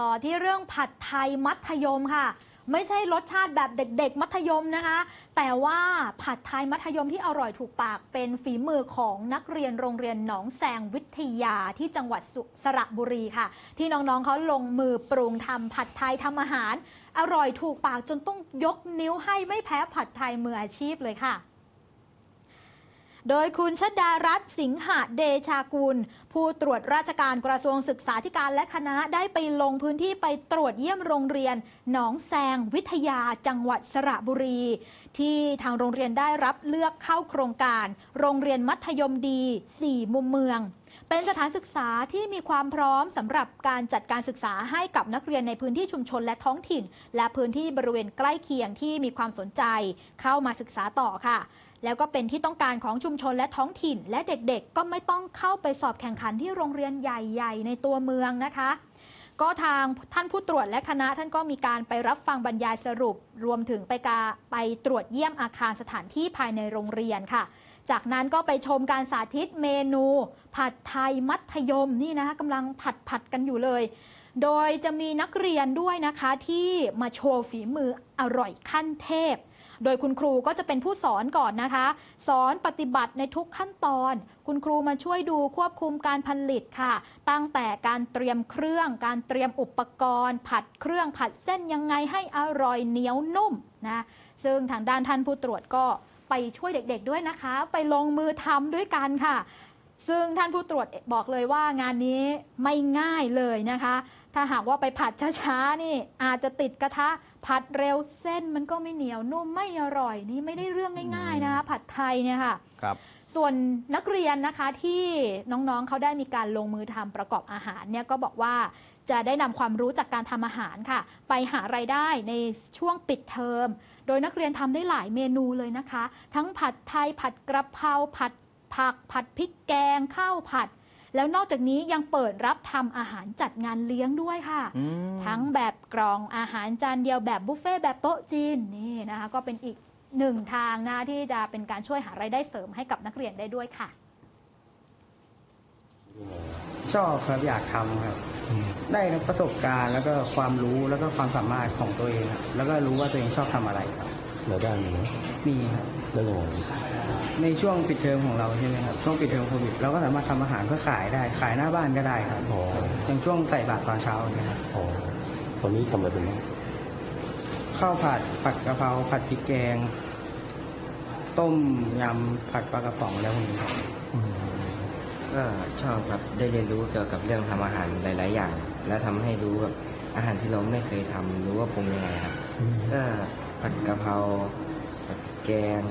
ต่อที่เรื่องผัดไทยมัธยมค่ะ ไม่ใช่รสชาติแบบเด็ก ๆ มัธยมนะคะ แต่ว่าผัดไทยมัธยมที่อร่อยถูกปากเป็นฝีมือของนักเรียนโรงเรียนหนองแซงวิทยาที่จังหวัดสสระบุรีค่ะ ที่น้องๆเขาลงมือปรุงทำผัดไทยทำอาหาร อร่อยถูกปากจนต้องยกนิ้วให้ไม่แพ้ผัดไทยมืออาชีพเลยค่ะ โดยคุณชดารัตน์สิงหะเดชากุล ผู้ตรวจราชการกระทรวงศึกษาธิการและคณะได้ไปลงพื้นที่ไปตรวจเยี่ยมโรงเรียน หนองแซง วิทยาจังหวัดสระบุรี ที่ทางโรงเรียนได้รับเลือกเข้าโครงการ โรงเรียนมัธยมดี 4 มุมเมือง เป็นสถานศึกษาที่มีความพร้อมสำหรับการจัดการศึกษาให้กับนักเรียนในพื้นที่ชุมชนและท้องถิ่น และพื้นที่บริเวณใกล้เคียงที่มีความสนใจ เข้ามาศึกษาต่อค่ะ แล้วก็เป็นที่ต้องการของชุมชนและท้องถิ่น และเด็กๆ ก็ไม่ต้องเข้าไปสอบแข่งขันที่โรงเรียนใหญ่ๆ ในตัวเมืองนะคะก็ทางท่านผู้ตรวจและคณะท่านก็มีการไปรับฟังบรรยายสรุป รวมถึงไปกาไปตรวจเยี่ยมอาคารสถานที่ภายในโรงเรียนค่ะ จากนั้นก็ไปชมการสาธิตเมนู ผัดไทยมัธยมนี่นะคะกำลังผัดผัดกันอยู่เลย โดยจะมีนักเรียนด้วยนะคะที่มาโชว์ฝีมืออร่อยขั้นเทพ โดยคุณครูก็จะเป็นผู้สอนก่อนนะคะ สอนปฏิบัติในทุกขั้นตอน คุณครูมาช่วยดูควบคุมการผลิตค่ะ ตั้งแต่การเตรียมเครื่อง การเตรียมอุปกรณ์ ผัดเครื่องผัดเส้นยังไงให้อร่อยเหนียวนุ่มนะ ซึ่งทางด้านท่านผู้ตรวจก็ ไปช่วยเด็กๆด้วยนะคะ ไปลงมือทำด้วยกันค่ะ ซึ่งท่านผู้ตรวจบอกเลยว่างานนี้ไม่ง่ายเลยนะคะ ถ้าหากว่าไปผัดช้าๆนี่อาจจะติดกระทะ ผัดเร็วเส้นมันก็ไม่เหนียวนุ่มไม่อร่อยนี่ไม่ได้เรื่องง่าย ๆนะคะผัดไทยเนี่ยค่ะครับส่วนนักเรียนนะคะที่น้องๆเขาได้มีการลงมือทำประกอบอาหารเนี่ยก็บอกว่าจะได้นำความรู้จากการทำอาหารค่ะ ไปหาไรายได้ในช่วงปิดเทอม โดยนักเรียนทำได้หลายเมนูเลยนะคะ ทั้งผัดไทยผัดกระเพราผัดผัก ผัดพริกแกงข้าวผัด แล้วนอกจากนี้ยังเปิดรับทำอาหารจัดงานเลี้ยงด้วยค่ะอืมทั้งแบบกล่องอาหารจานเดียวแบบบุฟเฟ่ต์แบบโต๊ะจีนนี่นะคะก็เป็นอีกหนึ่งทางนะที่จะเป็นการช่วยหารายได้เสริมให้กับนักเรียนได้ด้วยค่ะ ชอบครับอยากทำครับ ได้ทั้งประสบการณ์แล้วก็ความรู้แล้วก็ความสามารถของตัวเองครับแล้วก็รู้ว่าตัวเองชอบทำอะไรครับ รายได้มีไหมมีครับแล้วยังไงในช่วงปิดเทอมของเราใช่ไหมครับช่วงปิดเทอมโควิดเราก็สามารถทำอาหารเพื่อขายได้ขายหน้าบ้านก็ได้ครับอ๋ออย่างช่วงใส่บาตรตอนเช้าอย่างเงี้ยครับอ๋อตอนนี้ทำอะไรเป็นบ้างข้าวผัดผัดกะเพราผัดพริกแกง ต้มยำผัดปลากระป๋องแล้วพวกนี้ครับก็ชอบครับได้เรียนรู้เกี่ยวกับเรื่องทำอาหารหลาย ๆ อย่าง และทำให้รู้แบบอาหารที่เราไม่เคยทำรู้ว่าปรุงยังไงครับ ก็ ผัดกะเพราผัดแกง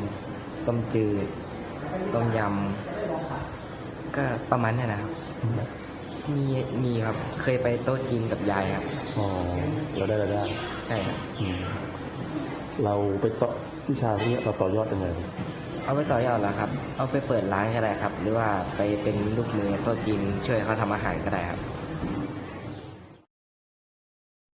ต้มจืด ต้มยำ ก็ประมาณเนี้นะครับ มีมีครับเคยไปโต๊ะจีนกับยายครับอ๋อเราได้รายได้ใช่ครับอืมเราไปต่อวิชาพวกนี้เราต่อยอดยังไงเอาไปต่อยอดแล้วครับ เอาไปเปิดร้านก็ได้ครับ หรือว่าไปเป็นลูกมือโต๊ะจีนช่วยเขาทำอาหารก็ได้ครับ